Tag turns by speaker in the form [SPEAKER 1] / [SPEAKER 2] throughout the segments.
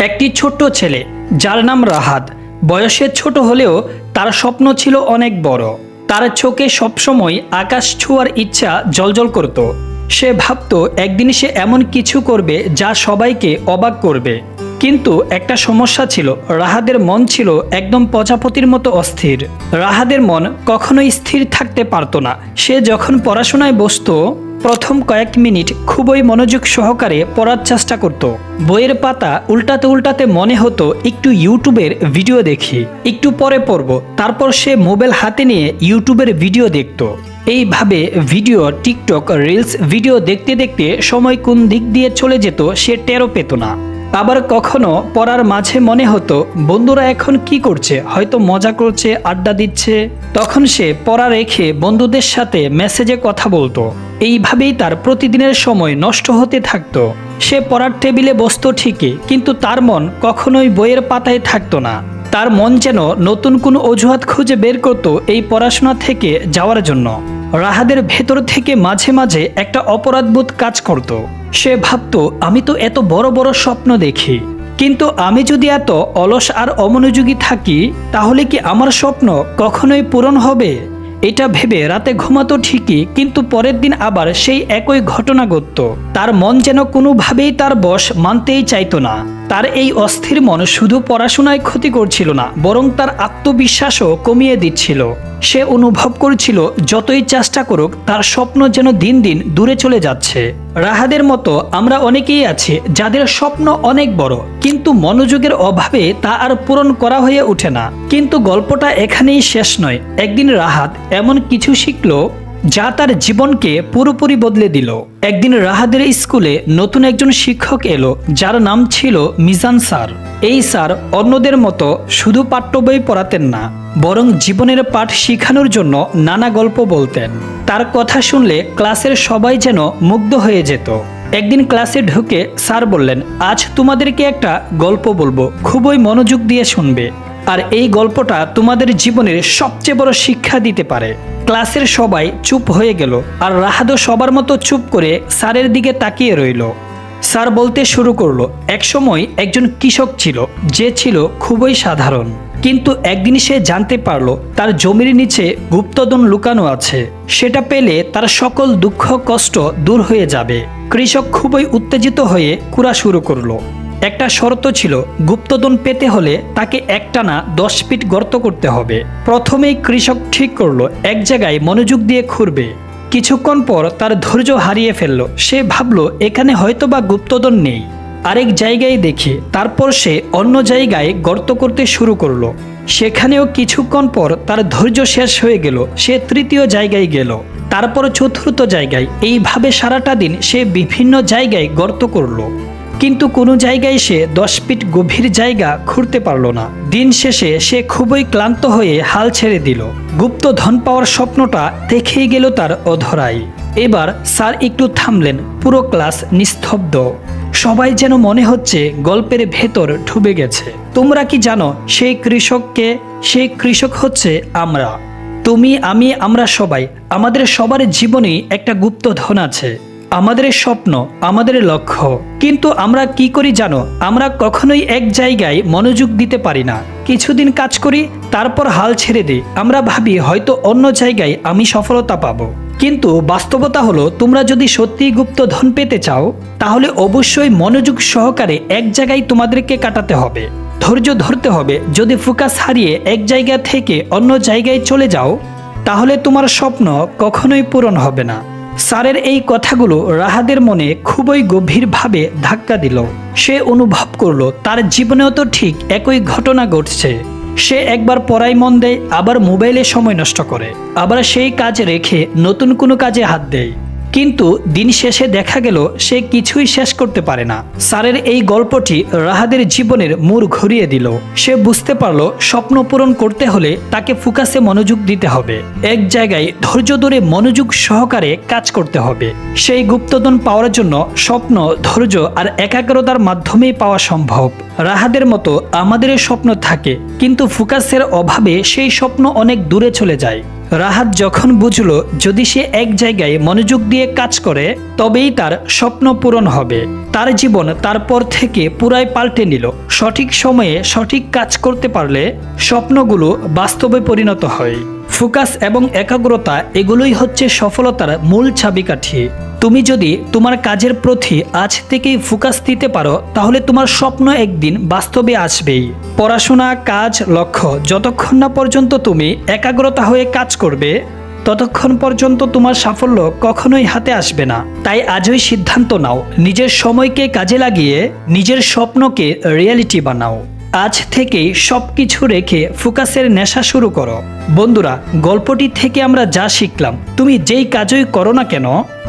[SPEAKER 1] একটি ছোট্ট ছেলে, যার নাম রাহাত। বয়সে ছোট হলেও তার স্বপ্ন ছিল অনেক বড়। তার চোখে সবসময় আকাশ ছোঁয়ার ইচ্ছা জলজল করত। সে ভাবত একদিন সে এমন কিছু করবে যা সবাইকে অবাক করবে। কিন্তু একটা সমস্যা ছিল, রাহাদের মন ছিল একদম প্রজাপতির মতো অস্থির। রাহাদের মন কখনোই স্থির থাকতে পারত না। সে যখন পড়াশোনায় বসতো প্রথম কয়েক মিনিট খুবই মনোযোগ সহকারে পড়ার চেষ্টা করত। বইয়ের পাতা উল্টাতে উল্টাতে মনে হতো একটু ইউটিউবের ভিডিও দেখি। একটু পরে পড়ব, তারপর সে মোবাইল হাতে নিয়ে ইউটিউবের ভিডিও দেখত। এইভাবে ভিডিও, টিকটক, রিলস, ভিডিও দেখতে দেখতে সময় কোন দিক দিয়ে চলে যেত সে টেরও পেত না। আবার কখনো পড়ার মাঝে মনে হতো, বন্ধুরা এখন কি করছে? হয়তো মজা করছে, আড্ডা দিচ্ছে। তখন সে পড়া রেখে বন্ধুদের সাথে মেসেজে কথা বলতো। এইভাবেই তার প্রতিদিনের সময় নষ্ট হতে থাকতো। সে পড়ার টেবিলে বসতো ঠিকই, কিন্তু তার মন কখনোই বইয়ের পাতায় থাকতো না। তার মন যেন নতুন কোনো অজুহাত খুঁজে বের করত এই পড়াশোনা থেকে যাওয়ার জন্য। রাহাদের ভেতর থেকে মাঝে মাঝে একটা অপরাধবোধ কাজ করত। সে ভাবত, আমি তো এত বড় বড় স্বপ্ন দেখি। কিন্তু আমি যদি এত অলস আর অমনোযোগী থাকি, তাহলে কি আমার স্বপ্ন কখনোই পূরণ হবে? এটা ভেবে রাতে ঘুমাতো ঠিকই, কিন্তু পরের দিন আবার সেই একই ঘটনা ঘটত। তার মন যেন কোনোভাবেই তার বশ মানতেই চাইত না। তার এই অস্থির মন শুধু পড়াশোনায় ক্ষতি করছিল না, বরং তার আত্মবিশ্বাসও কমিয়ে দিচ্ছিল। সে অনুভব করছিল, যতই চেষ্টা করুক, তার স্বপ্ন যেন দিন দিন দূরে চলে যাচ্ছে। রাহাদের মতো আমরা অনেকেই আছি, যাদের স্বপ্ন অনেক বড়, কিন্তু মনোযোগের অভাবে তা আর পূরণ করা হয়ে ওঠে না। কিন্তু গল্পটা এখানেই শেষ নয়। একদিন রাহাত এমন কিছু শিখলো যা তার জীবনকে পুরোপুরি বদলে দিল। একদিন রাহাদের স্কুলে নতুন একজন শিক্ষক এলো, যার নাম ছিল মিজান স্যার। এই স্যার অন্যদের মতো শুধু পাঠ্য বই পড়াতেন না, বরং জীবনের পাঠ শিখানোর জন্য নানা গল্প বলতেন। তার কথা শুনলে ক্লাসের সবাই যেন মুগ্ধ হয়ে যেত। একদিন ক্লাসে ঢুকে স্যার বললেন, আজ তোমাদেরকে একটা গল্প বলব, খুবই মনোযোগ দিয়ে শুনবে। আর এই গল্পটা তোমাদের জীবনের সবচেয়ে বড় শিক্ষা দিতে পারে। ক্লাসের সবাই চুপ হয়ে গেল আর রাহাদও সবার মতো চুপ করে স্যারের দিকে তাকিয়ে রইল। স্যার বলতে শুরু করল একসময় একজন কৃষক ছিল, যে ছিল খুবই সাধারণ। কিন্তু একদিন সে জানতে পারল, তার জমির নিচে গুপ্তধন লুকানো আছে। সেটা পেলে তার সকল দুঃখ, কষ্ট দূর হয়ে যাবে। কৃষক খুবই উত্তেজিত হয়ে কুড়া শুরু করল। একটা শর্ত ছিল, গুপ্তধন পেতে হলে তাকে একটানা দশ ফিট গর্ত করতে হবে। প্রথমেই কৃষক ঠিক করল, এক জায়গায় মনোযোগ দিয়ে খুঁড়বে। কিছুক্ষণ পর তার ধৈর্য হারিয়ে ফেলল। সে ভাবলো, এখানে হয়তো বা গুপ্তধন নেই। আরেক জায়গায় দেখে, তারপর সে অন্য জায়গায় গর্ত করতে শুরু করল। সেখানেও কিছুক্ষণ পর তার ধৈর্য শেষ হয়ে গেল, সে তৃতীয় জায়গায় গেল। তারপর চতুর্থ জায়গায়, এইভাবে সারাটা দিন সে বিভিন্ন জায়গায় গর্ত করল। কিন্তু কোনো জায়গায় সে দশ ফিট গভীর জায়গা খুঁড়তে পারল না। দিন শেষে সে খুবই ক্লান্ত হয়ে হাল ছেড়ে দিল। গুপ্ত ধন পাওয়ার স্বপ্নটা দেখেই গেল তার অধরাই। এবার স্যার একটু থামলেন, পুরো ক্লাস নিস্তব্ধ। সবাই যেন মনে হচ্ছে গল্পের ভেতর ঢুবে গেছে। তোমরা কি জানো সেই কৃষককে সেই কৃষক হচ্ছে আমরা। তুমি, আমি, আমরা সবাই, আমাদের সবার জীবনেই একটা গুপ্ত ধন আছে। আমাদের স্বপ্ন, আমাদের লক্ষ্য। কিন্তু আমরা কি করি জানো? আমরা কখনোই এক জায়গায় মনোযোগ দিতে পারি না। কিছুদিন কাজ করি, তারপর হাল ছেড়ে দিই। আমরা ভাবি, হয়তো অন্য জায়গায় আমি সফলতা পাবো। কিন্তু বাস্তবতা হলো, তোমরা যদি সত্যিই গুপ্ত ধন পেতে চাও, তাহলে অবশ্যই মনোযোগ সহকারে এক জায়গায় তোমাদেরকে কাটাতে হবে। ধৈর্য ধরতে হবে। যদি ফোকাস হারিয়ে এক জায়গা থেকে অন্য জায়গায় চলে যাও, তাহলে তোমার স্বপ্ন কখনোই পূরণ হবে না। স্যারের এই কথাগুলো রাহাদের মনে খুবই গভীরভাবে ধাক্কা দিল। সে অনুভব করল, তার জীবনেও তো ঠিক একই ঘটনা ঘটছে। সে একবার পড়াই মন দেয়, আবার মোবাইলে সময় নষ্ট করে। আবার সেই কাজ রেখে নতুন কোনো কাজে হাত দেয়। কিন্তু দিন শেষে দেখা গেল সে কিছুই শেষ করতে পারে না। স্যারের এই গল্পটি রাহাদের জীবনের মূর ঘুরিয়ে দিল। সে বুঝতে পারল স্বপ্ন পূরণ করতে হলে তাকে ফোকাসে মনোযোগ দিতে হবে। এক জায়গায় ধৈর্য ধরে মনোযোগ সহকারে কাজ করতে হবে। সেই গুপ্তধন পাওয়ার জন্য স্বপ্ন, ধৈর্য আর একাগ্রতার মাধ্যমেই পাওয়া সম্ভব। রাহাদের মতো আমাদের স্বপ্ন থাকে, কিন্তু ফোকাসের অভাবে সেই স্বপ্ন অনেক দূরে চলে যায়। রাহাত যখন বুঝল যদি সে এক জায়গায় মনোযোগ দিয়ে কাজ করে, তবেই তার স্বপ্ন পূরণ হবে। তার জীবন তারপর থেকে পুরাই পাল্টে নিল। সঠিক সময়ে সঠিক কাজ করতে পারলে স্বপ্নগুলো বাস্তবে পরিণত হয়। ফোকাস এবং একাগ্রতা এগুলোই হচ্ছে সফলতার মূল চাবিকাঠি। তুমি যদি তোমার কাজের প্রতি আজ থেকেই ফোকাস দিতে পারো, তাহলে তোমার স্বপ্ন একদিন বাস্তবে আসবেই। পড়াশোনা, কাজ, লক্ষ্য, যতক্ষণ না পর্যন্ত তুমি একাগ্রতা হয়ে কাজ করবে, ততক্ষণ পর্যন্ত তোমার সাফল্য কখনোই হাতে আসবে না। তাই আজই সিদ্ধান্ত নাও, নিজের সময়কে কাজে লাগিয়ে নিজের স্বপ্নকে রিয়েলিটি বানাও। আজ থেকেই সব কিছু রেখে ফোকাসের নেশা শুরু করো। বন্ধুরা, গল্পটি থেকে আমরা যা শিখলাম, তুমি যেই কাজই করো না কেন,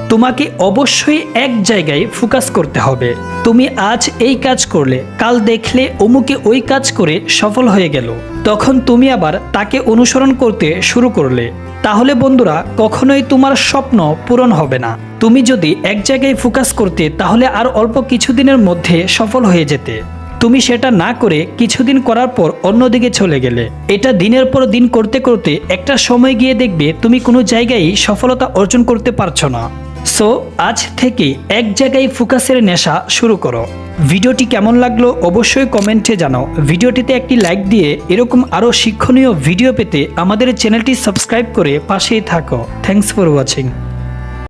[SPEAKER 1] তোমাকে অবশ্যই এক জায়গায় ফোকাস করতে হবে। তুমি আজ এই কাজ করলে, কাল দেখলে অমুকে ওই কাজ করে সফল হয়ে গেল। তখন তুমি আবার তাকে অনুসরণ করতে শুরু করলে। তাহলে বন্ধুরা, কখনোই তোমার স্বপ্ন পূরণ হবে না। তুমি যদি এক জায়গায় ফোকাস করতে, তাহলে আর অল্প কিছুদিনের মধ্যে সফল হয়ে যেতে। তুমি সেটা না করে কিছুদিন করার পর অন্যদিকে চলে গেলে। এটা দিনের পর দিন করতে করতে একটা সময় গিয়ে দেখবে তুমি কোনো জায়গায় সফলতা অর্জন করতে পারছ না। সো আজ থেকে এক জায়গায় ফোকাসের নেশা শুরু করো। ভিডিওটি কেমন লাগল অবশ্যই কমেন্টে জানাও। ভিডিওটিতে একটি লাইক দিয়ে এরকম আরও শিক্ষণীয় ভিডিও পেতে আমাদের চ্যানেলটি সাবস্ক্রাইব করে পাশেই থাকো। Thanks for watching